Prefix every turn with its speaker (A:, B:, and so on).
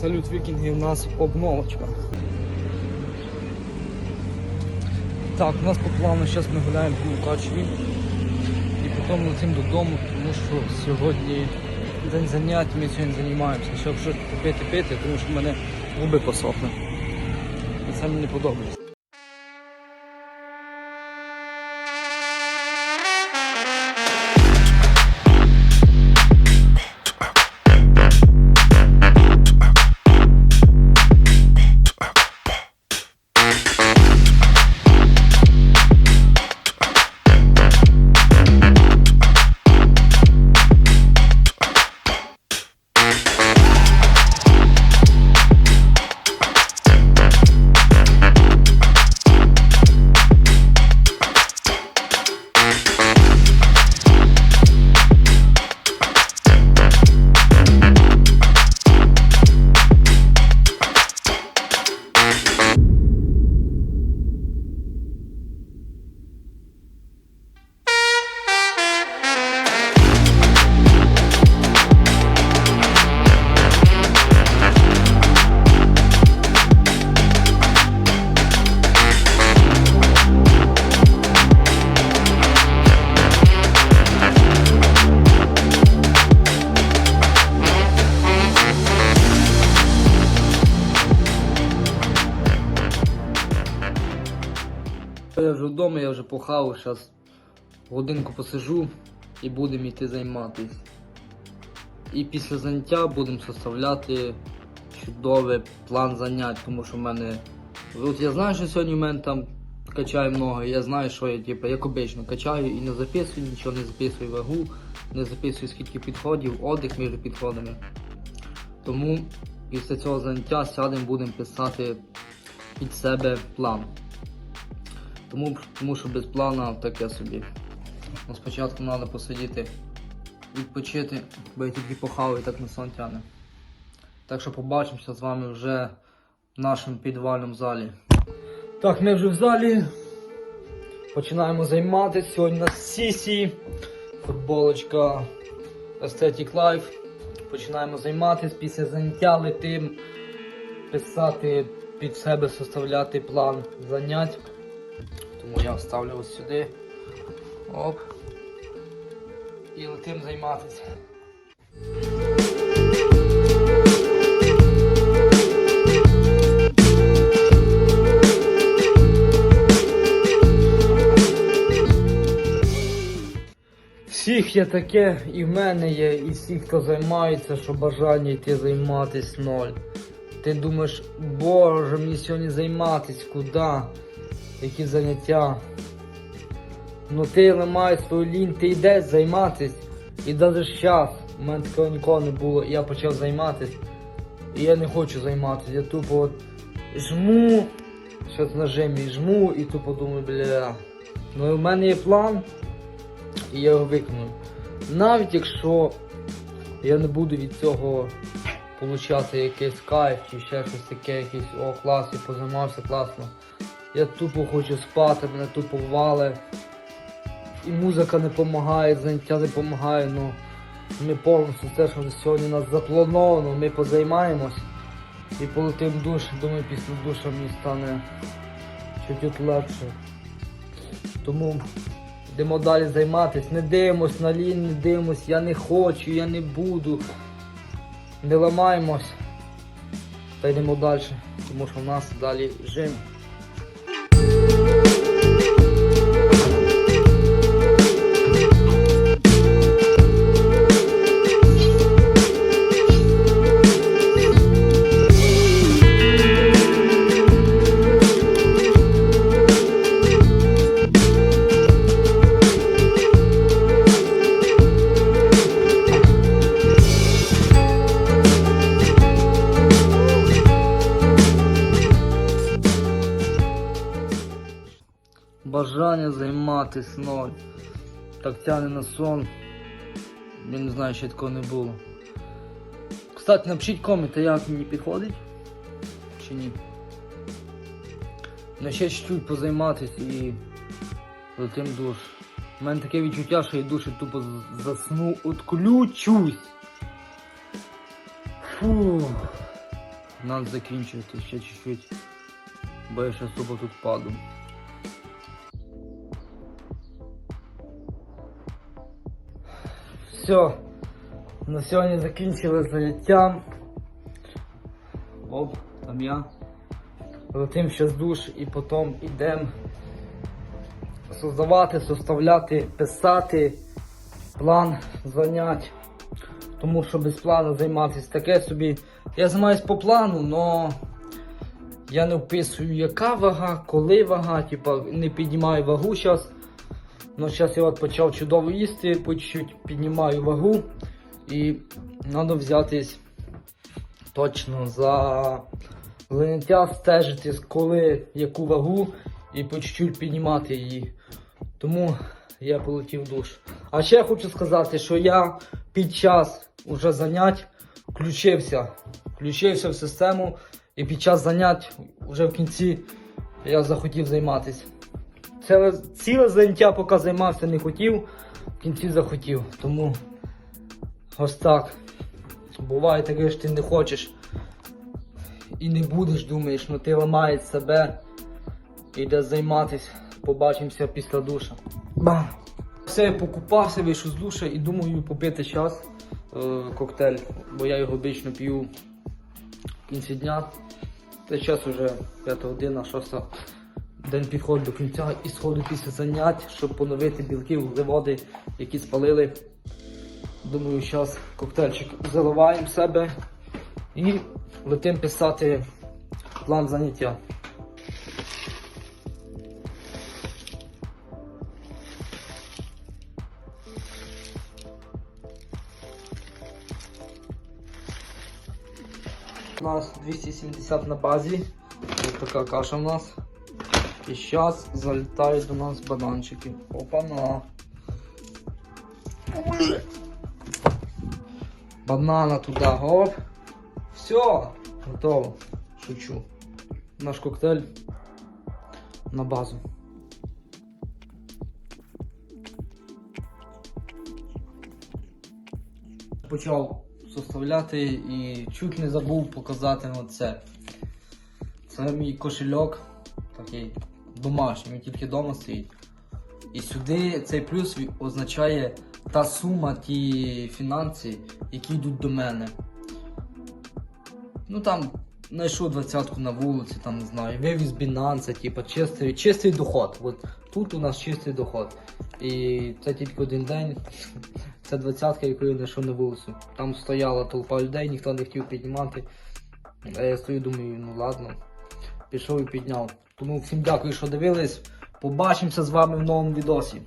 A: Салют вікінги у нас обновочка. Так, у нас по плану зараз ми гуляємо по Мукачеві і потім летимо додому, тому що сьогодні день занять, ми сьогодні займаємося. Щоб щось попити пити, тому що в мене губи посохли. І це мені не подобається. Я вже вдома, я вже похав, зараз годинку посижу і будемо йти займатися. І після заняття будемо составляти чудовий план занять, тому що в мене. От я знаю, що сьогодні в мене там качаю много, я знаю, що я типу, як обично качаю і не записую, нічого не записую вагу, не записую скільки підходів, отдих між підходами. Тому після цього заняття сядемо, будемо писати під себе план. Тому, тому що без плану таке собі. Ну, спочатку треба посидіти, відпочити, бо я тільки похав і так на сон тяне. Так що побачимося з вами вже в нашому підвальному залі. Так, ми вже в залі. Починаємо займатися. Сьогодні у нас сісі, футболочка Aesthetic Life. Починаємо займатися після заняття летим писати під себе, составляти план занять. Тому я ставлю ось сюди. Оп. І летим займатися. Всіх є таке, і в мене є, і всі, хто займається, що бажання йти займатися ноль. Ти думаєш, боже, мені сьогодні займатися, куди? Які заняття? Ну ти ламаєш свою лінь, ти йдеш займатися. І навіть зараз, у мене такого ніколи не було, я почав займатися. І я не хочу займатися. Я тупо от жму, щось на жимі жму і тупо думаю, бля. Ну в мене є план, і я його виконую. Навіть якщо я не буду від цього получати якийсь кайф чи ще щось таке, якийсь о клас, я позаймався класно. Я тупо хочу спати, мене тупо вале. І музика не допомагає, заняття не допомагає, ну ми повністю те, що сьогодні нас заплановано, ми позаймаємось і полетим душ, думаю, після душа мені стане чуть-чуть легше. Тому йдемо далі займатися, не дивимось на лінь, не дивимось, я не хочу, я не буду. Не ламаємось та йдемо далі, тому що в нас далі жим. Займатися ноль. Так тягне на сон. Я не знаю, ще такого не було. Кстати, напишіть коменти, як мені підходить чи ні. Ну ще чуть-чуть позайматися і летим в душ. У мене таке відчуття, що я душі тупо засну, отключусь. Фу. Надо закінчувати ще чуть-чуть, бо я ще особо тут паду. Все, на сьогодні закінчили заняття. Оп, там я. Летим ще з душ і потім йдемо создавати, составляти, писати план занять. Тому що без плану займатися таке собі. Я займаюсь по плану, але я не вписую, яка вага, коли вага, типа не піднімаю вагу зараз. Ну, зараз я от почав чудово їсти, по чуть-чуть піднімаю вагу і треба взятись точно за заняття, стежити, коли яку вагу і по чуть-чуть піднімати її. Тому я полетів душ. А ще я хочу сказати, що я під час уже занять включився, включився в систему і під час занять вже в кінці я захотів займатися. Це ціле заняття, поки займався, не хотів, в кінці захотів. Тому ось так. Буває таке, що ти не хочеш і не будеш, думаєш, ну ти ламаєш себе і займатися. Побачимося після душа. Бам! Все, я покупався, вийшов з душа і думаю попити час е, коктейль, бо я його обично п'ю в кінці дня. Та час вже 5 година, 6 день підходить до кінця і сходу після занять, щоб поновити білки, вуглеводи, які спалили. Думаю, зараз коктейльчик заливаємо в себе і летим писати план заняття. У нас 270 на базі. Ось така каша у нас. І зараз залітають до нас бананчики. Опа-на. Банана туди, гоп. Все, готово. Шучу. Наш коктейль на базу. Почав составляти і чуть не забув показати оце. Це мій кошельок, такий домашній, він тільки вдома стоїть. І сюди цей плюс означає та сума, ті фінанси, які йдуть до мене. Ну там знайшов двадцятку на вулиці, там не знаю, вивіз Binance, типа чистий, чистий доход. От тут у нас чистий доход. І це тільки один день. Це двадцятка, яку я знайшов на вулицю. Там стояла толпа людей, ніхто не хотів піднімати. А я стою, думаю, ну ладно. Пішов і підняв. Тому всім дякую, що дивились. Побачимося з вами в новому відосі.